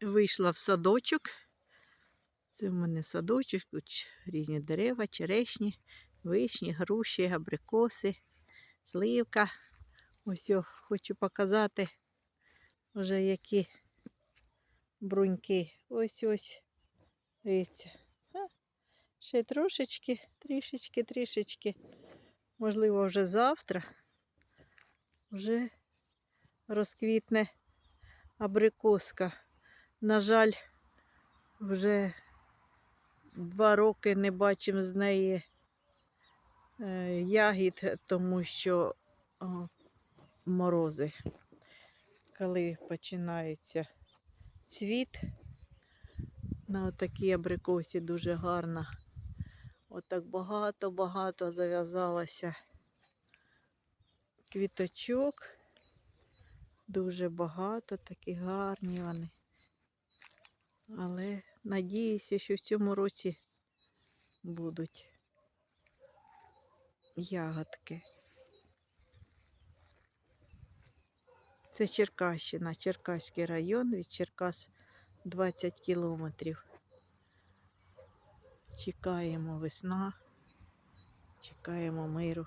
Вийшла в садочок. Це в мене садочок, тут різні дерева, черешні, вишні, груші, абрикоси, сливка. Ось я хочу показати вже які бруньки. Ось ось. Дивіться. Ще трошечки, трішечки, трішечки. Можливо, вже завтра вже розквітне абрикоска. На жаль, вже два роки не бачимо з неї е, ягід, тому що морози. Коли починається цвіт, на отакій абрикосі дуже гарно. Отак багато-багато зав'язалося квіточок. Дуже багато, такі гарні вони. Але надіюся, що в цьому році будуть ягодки. Це Черкащина, Черкаський район, від Черкас 20 кілометрів. Чекаємо весна, чекаємо миру.